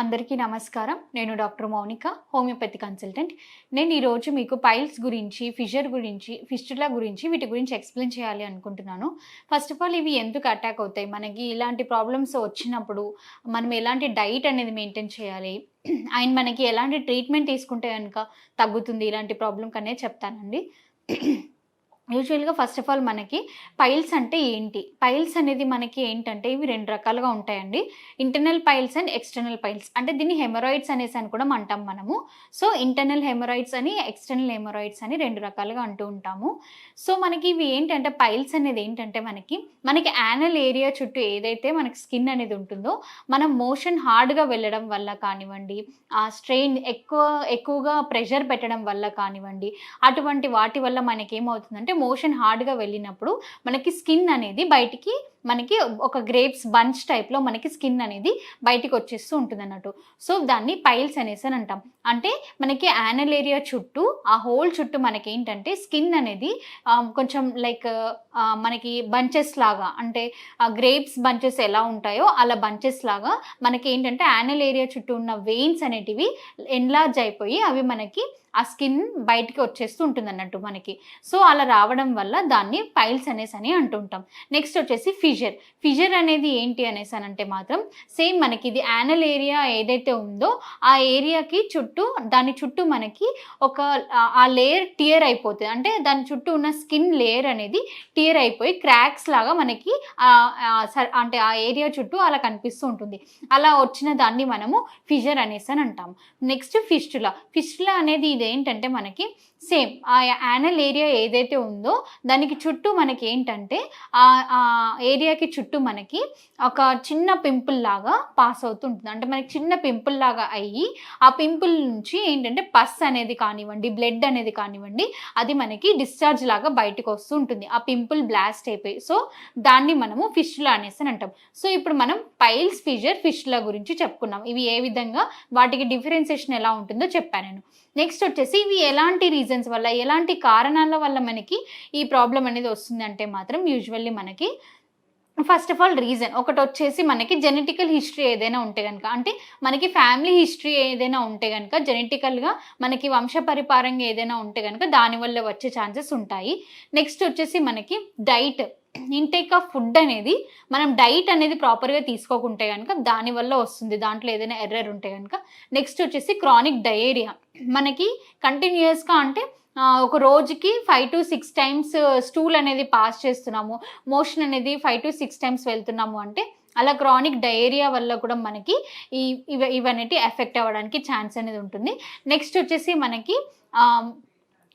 అందరికీ నమస్కారం. నేను డాక్టర్ మౌనిక హోమియోపతి కన్సల్టెంట్. నేను ఈరోజు మీకు పైల్స్ గురించి ఫిషర్ గురించి ఫిస్టులా గురించి వీటి గురించి ఎక్స్ప్లెయిన్ చేయాలి అనుకుంటున్నాను. ఫస్ట్ ఆఫ్ ఆల్ ఇవి ఎందుకు అటాక్ అవుతాయి? మనకి ఇలాంటి ప్రాబ్లమ్స్ వచ్చినప్పుడు మనం ఎలాంటి డైట్ అనేది మెయింటైన్ చేయాలి? అండ్ మనకి ఎలాంటి ట్రీట్మెంట్ తీసుకుంటే కనుక తగ్గుతుంది? ఇలాంటి ప్రాబ్లం కనే చెప్తానండి. యూజువల్గా ఫస్ట్ ఆఫ్ ఆల్ మనకి పైల్స్ అంటే ఏంటి? పైల్స్ అనేది మనకి ఏంటంటే ఇవి రెండు రకాలుగా ఉంటాయండి. Internal piles and external piles. అంటే దీన్ని హెమరాయిడ్స్ అనేసి అని కూడా అంటాం మనము. సో ఇంటర్నల్ హెమరాయిడ్స్ అని ఎక్స్టర్నల్ హెమరాయిడ్స్ అని రెండు రకాలుగా అంటూ ఉంటాము. సో మనకి ఇవి ఏంటంటే పైల్స్ అనేది ఏంటంటే మనకి మనకి యానల్ ఏరియా చుట్టూ ఏదైతే మనకి స్కిన్ అనేది ఉంటుందో మనం మోషన్ హార్డ్గా వెళ్ళడం వల్ల కానివ్వండి ఆ స్ట్రెయిన్ ఎక్కువ ఎక్కువగా ప్రెషర్ పెట్టడం వల్ల కానివ్వండి అటువంటి వాటి వల్ల మనకి ఏమవుతుందంటే మోషన్ హార్డ్గా వెళ్ళినప్పుడు మనకి స్కిన్ అనేది బయటికి మనకి ఒక గ్రేప్స్ బంచ్ టైప్లో మనకి స్కిన్ అనేది బయటికి వచ్చేస్తూ ఉంటుంది అన్నట్టు సో దాన్ని పైల్స్ అనేసి అని అంటాం. అంటే మనకి యానల్ ఏరియా చుట్టూ ఆ హోల్ చుట్టూ మనకి ఏంటంటే స్కిన్ అనేది um, కొంచెం లైక్ uh, మనకి బంచెస్ లాగా అంటే గ్రేప్స్ బంచెస్ ఎలా ఉంటాయో అలా బంచెస్ లాగా మనకి ఏంటంటే యానల్ ఏరియా చుట్టూ ఉన్న వెయిన్స్ అనేటివి ఎన్లార్జ్ అయిపోయి అవి మనకి ఆ స్కిన్ బయటికి వచ్చేస్తూ ఉంటుంది అన్నట్టు మనకి. సో అలా రావడం వల్ల దాన్ని పైల్స్ అనేసి అని అంటుంటాం. నెక్స్ట్ వచ్చేసి ఫిజర్. ఫిజర్ అనేది ఏంటి అనేసి అని అంటే మాత్రం సేమ్ మనకి ఇది యానల్ ఏరియా ఏదైతే ఉందో ఆ ఏరియాకి చుట్టూ దాని చుట్టూ మనకి ఒక ఆ- లేయర్ టియర్ అయిపోతుంది. అంటే దాని చుట్టూ ఉన్న స్కిన్ లేయర్ అనేది టియర్ అయిపోయి క్రాక్స్ లాగా మనకి సర్- అంటే ఆ ఏరియా చుట్టూ అలా కనిపిస్తూ ఉంటుంది. అలా వచ్చిన దాన్ని మనము ఫిజర్ అనేసి అని అంటాము నెక్స్ట్ ఫిస్టులా. ఫిస్టులా అనేది ఇది ఏంటంటే మనకి సేమ్ ఆ యానల్ ఏరియా ఏదైతే ఉందో దానికి చుట్టూ మనకి ఏంటంటే ఆ ఏరియా ఏరియాకి చుట్టూ మనకి ఒక చిన్న పింపుల్ లాగా పాస్ అవుతుంటుంది. అంటే మనకి చిన్న పింపుల్ లాగా అయ్యి ఆ పింపుల్ నుంచి ఏంటంటే పస్ అనేది కానివ్వండి బ్లడ్ అనేది కానివ్వండి అది మనకి డిశ్చార్జ్ లాగా బయటకు వస్తూ ఉంటుంది. ఆ పింపుల్ బ్లాస్ట్ అయిపోయి సో దాన్ని మనము ఫిష్లా అనేసి అని అంటాం. సో ఇప్పుడు మనం పైల్స్ ఫిజర్ ఫిష్ల గురించి చెప్పుకున్నాం. ఇవి ఏ విధంగా వాటికి డిఫరెన్సియేషన్ ఎలా ఉంటుందో చెప్పాను నేను. నెక్స్ట్ వచ్చేసి ఇవి ఎలాంటి రీజన్స్ వల్ల ఎలాంటి కారణాల వల్ల మనకి ఈ ప్రాబ్లం అనేది వస్తుంది అంటే మాత్రం యూజువల్లీ మనకి ఫస్ట్ ఆఫ్ ఆల్ రీజన్ ఒకటి వచ్చేసి మనకి జెనెటికల్ హిస్టరీ ఏదైనా ఉంటే కనుక అంటే మనకి ఫ్యామిలీ హిస్టరీ ఏదైనా ఉంటే కనుక జెనెటికల్గా మనకి వంశపరిపారంగా ఏదైనా ఉంటే కనుక దానివల్ల వచ్చే ఛాన్సెస్ ఉంటాయి. నెక్స్ట్ వచ్చేసి మనకి డైట్ ఇంటేక్ ఆఫ్ ఫుడ్ అనేది మనం డైట్ అనేది ప్రాపర్గా తీసుకోకుంటే కనుక దానివల్ల వస్తుంది. దాంట్లో ఏదైనా ఎర్రర్ ఉంటే కనుక నెక్స్ట్ వచ్చేసి క్రానిక్ డయేరియా మనకి కంటిన్యూస్గా అంటే ఒక రోజుకి five to six times stool అనేది పాస్ చేస్తున్నాము. మోషన్ అనేది ఫైవ్ టు సిక్స్ టైమ్స్ వెళ్తున్నాము అంటే అలా క్రానిక్ డయేరియా వల్ల కూడా మనకి ఈ ఇవ ఇవన్నీ ఎఫెక్ట్ అవ్వడానికి ఛాన్స్ అనేది ఉంటుంది. నెక్స్ట్ వచ్చేసి మనకి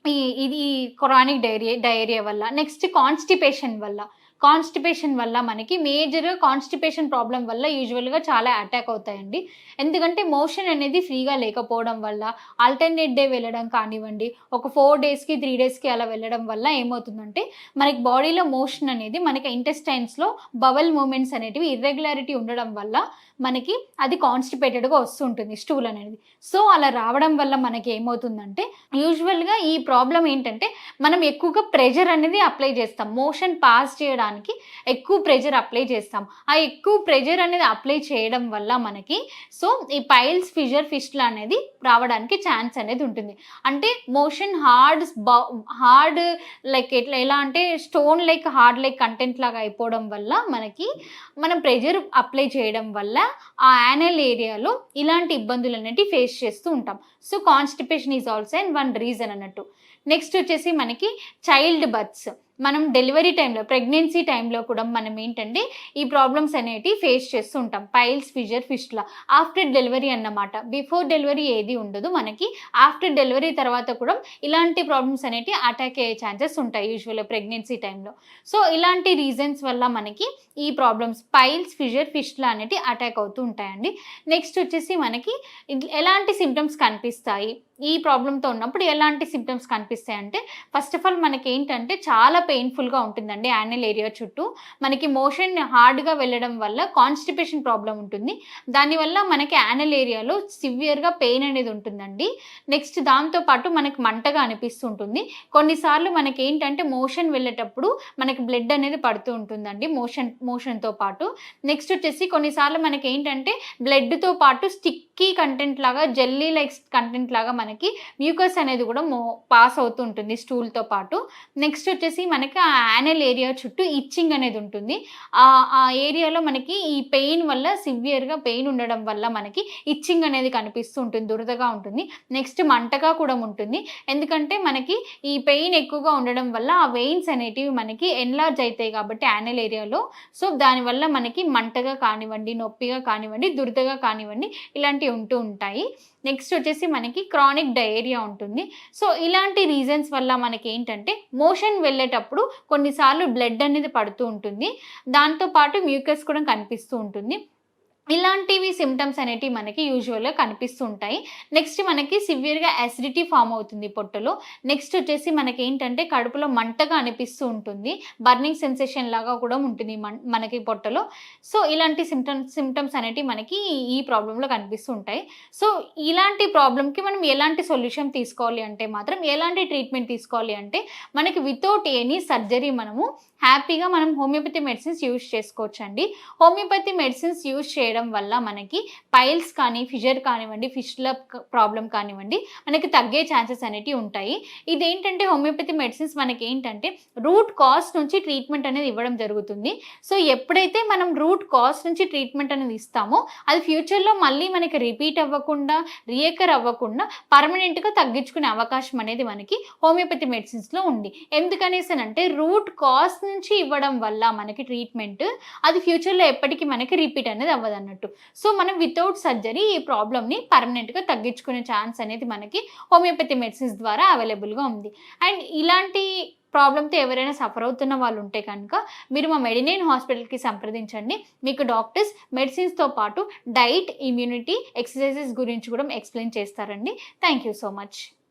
ఈ ఇది క్రానిక్ డైరియా డయేరియా వల్ల. నెక్స్ట్ కాన్స్టిపేషన్ వల్ల. కాన్స్టిపేషన్ వల్ల మనకి మేజర్ కాన్స్టిపేషన్ ప్రాబ్లం వల్ల యూజువల్గా చాలా అటాక్ అవుతాయండి. ఎందుకంటే మోషన్ అనేది ఫ్రీగా లేకపోవడం వల్ల ఆల్టర్నేట్ డే వెళ్ళడం కానివ్వండి ఒక ఫోర్ డేస్కి త్రీ డేస్కి అలా వెళ్ళడం వల్ల ఏమవుతుందంటే మనకి బాడీలో మోషన్ అనేది మనకి ఇంటెస్టైన్స్లో బవల్ మూమెంట్స్ అనేటివి ఇర్రెగ్యులారిటీ ఉండడం వల్ల మనకి అది కాన్స్టిపేటెడ్గా వస్తుంటుంది స్టూల్ అనేది. సో అలా రావడం వల్ల మనకి ఏమవుతుందంటే యూజువల్గా ఈ ప్రాబ్లం ఏంటంటే మనం ఎక్కువగా ప్రెషర్ అనేది అప్లై చేస్తాం. మోషన్ పాస్ చేయడానికి ఎక్కువ ప్రెషర్ అప్లై చేస్తాం. ఆ ఎక్కువ ప్రెషర్ అనేది అప్లై చేయడం వల్ల మనకి సో ఈ పైల్స్ ఫిజర్ ఫిస్ట్లా అనేది రావడానికి ఛాన్స్ అనేది ఉంటుంది. అంటే మోషన్ హార్డ్ హార్డ్ లైక్ ఎట్లా ఎలా అంటే stone like hard like content లాగా అయిపోవడం వల్ల మనకి మనం ప్రెషర్ అప్లై చేయడం వల్ల ఆ యానల్ ఏరియాలో ఇలాంటి ఇబ్బందులు అనేవి ఫేస్ చేస్తూ ఉంటాం. So constipation is also and one reason అన్నట్టు. నెక్స్ట్ వచ్చేసి మనకి చైల్డ్ బర్త్స్ మనం డెలివరీ టైంలో ప్రెగ్నెన్సీ టైంలో కూడా మనం ఏంటంటే ఈ ప్రాబ్లమ్స్ అనేటివి ఫేస్ చేస్తూ ఉంటాం పైల్స్ ఫిజర్ ఫిష్లా ఆఫ్టర్ డెలివరీ అన్నమాట. బిఫోర్ డెలివరీ ఏది ఉండదు మనకి. ఆఫ్టర్ డెలివరీ తర్వాత కూడా ఇలాంటి ప్రాబ్లమ్స్ అనేటివి అటాక్ అయ్యే ఛాన్సెస్ ఉంటాయి యూజువల్గా ప్రెగ్నెన్సీ టైంలో సో ఇలాంటి రీజన్స్ వల్ల మనకి ఈ ప్రాబ్లమ్స్ పైల్స్ ఫిజర్ ఫిష్లా అనేటివి అటాక్ అవుతూ ఉంటాయండి. నెక్స్ట్ వచ్చేసి మనకి ఎలాంటి సిమ్టమ్స్ కనిపిస్తాయి? ఈ ప్రాబ్లంతో ఉన్నప్పుడు ఎలాంటి సిమ్టమ్స్ కనిపిస్తాయి అంటే ఫస్ట్ ఆఫ్ ఆల్ మనకి ఏంటంటే చాలా పెయిన్ఫుల్గా ఉంటుందండి యానల్ ఏరియా చుట్టూ. మనకి మోషన్ హార్డ్గా వెళ్ళడం వల్ల కాన్స్టిపేషన్ ప్రాబ్లం ఉంటుంది. దానివల్ల మనకి యానల్ ఏరియాలో సివియర్గా పెయిన్ అనేది ఉంటుందండి. నెక్స్ట్ దాంతోపాటు మనకి మంటగా అనిపిస్తుంటుంది. కొన్నిసార్లు మనకి ఏంటంటే మోషన్ వెళ్ళేటప్పుడు మనకి బ్లడ్ అనేది పడుతూ ఉంటుందండి మోషన్ మోషన్తో పాటు. నెక్స్ట్ వచ్చేసి కొన్నిసార్లు మనకి ఏంటంటే బ్లడ్తో పాటు స్టిక్ స్టిక్కీ కంటెంట్ లాగా జెల్లీ లైక్ కంటెంట్ లాగా మనకి మ్యూకస్ అనేది కూడా మో పాస్ అవుతూ ఉంటుంది స్టూల్తో పాటు. నెక్స్ట్ వచ్చేసి మనకి ఆ యానల్ ఏరియా చుట్టూ ఇచ్చింగ్ అనేది ఉంటుంది. ఆ ఆ ఏరియాలో మనకి ఈ పెయిన్ వల్ల సివియర్గా పెయిన్ ఉండడం వల్ల మనకి ఇచ్చింగ్ అనేది కనిపిస్తూ ఉంటుంది దురదగా ఉంటుంది. నెక్స్ట్ మంటగా కూడా ఉంటుంది. ఎందుకంటే మనకి ఈ పెయిన్ ఎక్కువగా ఉండడం వల్ల ఆ వెయిన్స్ అనేటివి మనకి ఎన్లార్జ్ అవుతాయి కాబట్టి యానల్ ఏరియాలో సో దానివల్ల మనకి మంటగా కానివ్వండి నొప్పిగా కానివ్వండి దురదగా కానివ్వండి ఇలాంటివి ఉంటూ ఉంటాయి. నెక్స్ట్ వచ్చేసి మనకి క్రానిక్ డయేరియా ఉంటుంది. సో ఇలాంటి రీజన్స్ వల్ల మనకి ఏంటంటే మోషన్ వెళ్ళేటప్పుడు కొన్నిసార్లు బ్లడ్ అనేది పడుతూ ఉంటుంది. దాంతోపాటు మ్యూకస్ కూడా కనిపిస్తూ ఉంటుంది. ఇలాంటివి సిమ్టమ్స్ అనేటివి మనకి యూజువల్గా కనిపిస్తుంటాయి. నెక్స్ట్ మనకి సివియర్గా యాసిడిటీ ఫామ్ అవుతుంది పొట్టలో. నెక్స్ట్ వచ్చేసి మనకి ఏంటంటే కడుపులో మంటగా అనిపిస్తూ ఉంటుంది. బర్నింగ్ సెన్సేషన్ లాగా కూడా ఉంటుంది మనకి పొట్టలో. సో ఇలాంటి సిమ్టమ్స్ సిమ్టమ్స్ అనేటివి మనకి ఈ ప్రాబ్లంలో కనిపిస్తూ ఉంటాయి సో ఇలాంటి ప్రాబ్లంకి మనం ఎలాంటి సొల్యూషన్ తీసుకోవాలి అంటే మాత్రం ఎలాంటి ట్రీట్మెంట్ తీసుకోవాలి అంటే మనకి వితౌట్ ఎనీ సర్జరీ మనము హ్యాపీగా మనం హోమియోపతి మెడిసిన్స్ యూజ్ చేసుకోవచ్చు హోమియోపతి మెడిసిన్స్ యూజ్ చేయడం వల్ల మనకి పైల్స్ కానీ ఫిజర్ కానివ్వండి ఫిష్ల ప్రాబ్లం కానివ్వండి మనకి తగ్గే ఛాన్సెస్ అనేటివి ఉంటాయి. ఇదేంటంటే హోమియోపతి మెడిసిన్స్ మనకి ఏంటంటే రూట్ కాజ్ నుంచి ట్రీట్మెంట్ అనేది ఇవ్వడం జరుగుతుంది. సో ఎప్పుడైతే మనం రూట్ కాజ్ నుంచి ట్రీట్మెంట్ అనేది ఇస్తామో అది ఫ్యూచర్లో మళ్ళీ మనకి రిపీట్ అవ్వకుండా రియకర్ అవ్వకుండా పర్మనెంట్గా తగ్గించుకునే అవకాశం అనేది మనకి హోమియోపతి మెడిసిన్స్లో ఉంది. ఎందుకనేసి అంటే రూట్ కాజ్ నుంచి ఇవ్వడం వల్ల మనకి ట్రీట్మెంట్ అది ఫ్యూచర్లో ఎప్పటికీ మనకి రిపీట్ అనేది అవ్వదు అన్నట్టు. సో మనం వితౌట్ సర్జరీ ఈ ప్రాబ్లమ్ని పర్మనెంట్గా తగ్గించుకునే ఛాన్స్ అనేది మనకి హోమియోపతి మెడిసిన్స్ ద్వారా అవైలబుల్గా ఉంది. అండ్ ఇలాంటి ప్రాబ్లంతో ఎవరైనా సఫర్ అవుతున్న వాళ్ళు ఉంటే కనుక మీరు మా మెడినైన్ హాస్పిటల్కి సంప్రదించండి. మీకు డాక్టర్స్ మెడిసిన్స్తో పాటు డైట్ ఇమ్యూనిటీ ఎక్సర్సైజెస్ గురించి కూడా ఎక్స్ప్లెయిన్ చేస్తారండి. Thank you so much